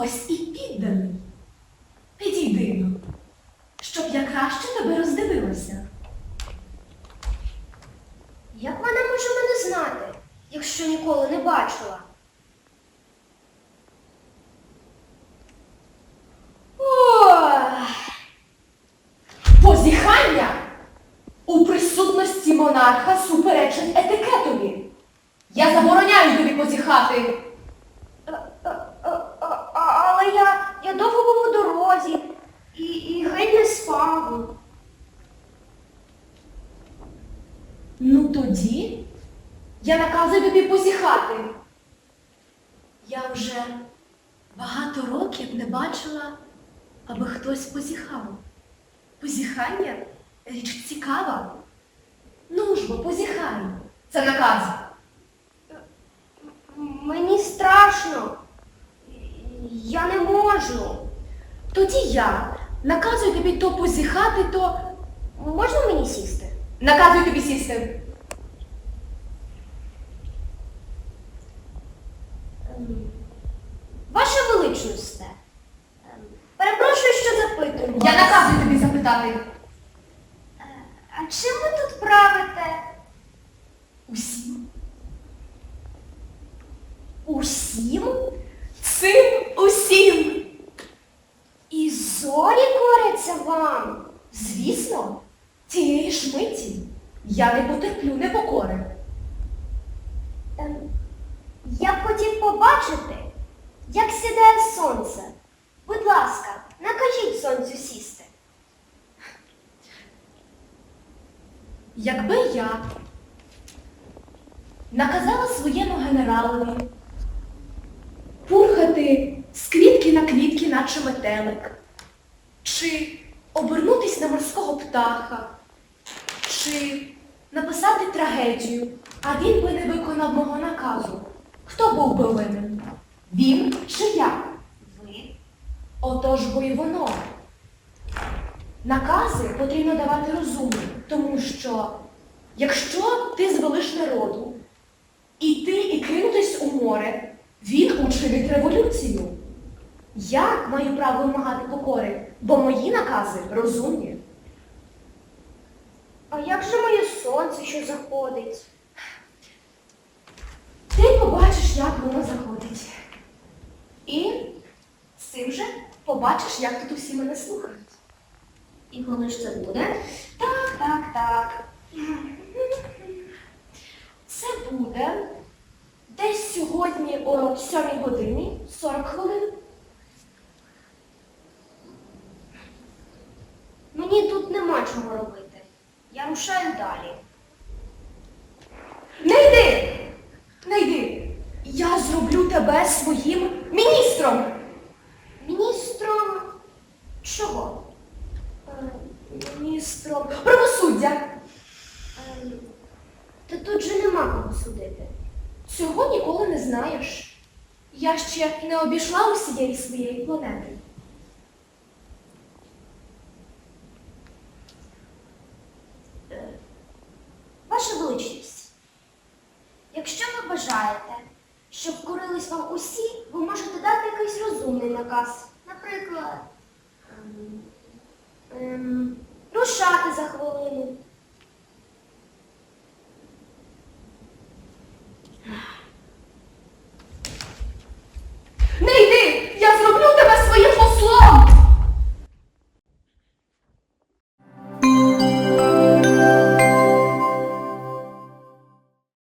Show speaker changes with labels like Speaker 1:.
Speaker 1: Ось і підданий. Підійди ну, щоб я краще тебе роздивилася.
Speaker 2: Як вона може мене знати, якщо ніколи не бачила?
Speaker 1: Позіхання у присутності монарха суперечить етикетові. Я забороняю тобі позіхати.
Speaker 2: а, а, а, а, але я, я довго був у дорозі і, і геть не спав.
Speaker 1: Ну тоді я наказую тобі позіхати. Я вже багато років не бачила, аби хтось позіхав. Позіхання річ цікава. Ну ж бо, позіхай. Це наказ.
Speaker 2: Мені страшно. Я не можу.
Speaker 1: Тоді я наказую тобі то позіхати, то
Speaker 2: Можна мені сісти?
Speaker 1: Наказую тобі сісти.
Speaker 2: Ем, Ваше величність, ем, перепрошую, що запитую.
Speaker 1: Я наказую тобі запитати.
Speaker 2: Е, А чим ви тут правите?
Speaker 1: Усім.
Speaker 2: Усім?
Speaker 1: Цим усім.
Speaker 2: І зорі коряться вам?
Speaker 1: Звісно, тієї ж миті я не потерплю непокори.
Speaker 2: Ем, Я б хотів побачити, як сідає сонце. Будь ласка, накажіть сонцю сісти.
Speaker 1: Якби я наказала своєму генералові пурхати з квітки на квітки, наче метелик, чи обернутись на морського птаха, чи написати трагедію, а він би не виконав мого наказу. Хто був би винен? Він чи я?
Speaker 2: Ви?
Speaker 1: Отож бо й воно. Накази потрібно давати розумно, тому що якщо ти звелиш народу іти і кинутись у море, він учинить революцію. Як маю право вимагати покори? Бо мої накази розумні.
Speaker 2: А як же моє сонце, що заходить?
Speaker 1: Ти побачиш, як воно заходить. І з цим же побачиш, як тут усі мене слухають.
Speaker 2: І коли ж це буде? Так, так, так.
Speaker 1: Це буде десь сьогодні о 7 годині 40 хвилин.
Speaker 2: Мені тут нема чого робити. Рушаю далі.
Speaker 1: Не йди! Не йди! Я зроблю тебе своїм міністром!
Speaker 2: Міністром чого? Е,
Speaker 1: Міністром правосуддя!
Speaker 2: Ем, Та тут же нема кого судити.
Speaker 1: Цього ніколи не знаєш. Я ще не обійшла усієї своєї планети.
Speaker 2: бажаєте. Щоб курились вам усі, ви можете дати якийсь розумний наказ. Наприклад, ем, ем, рушати за хвилину.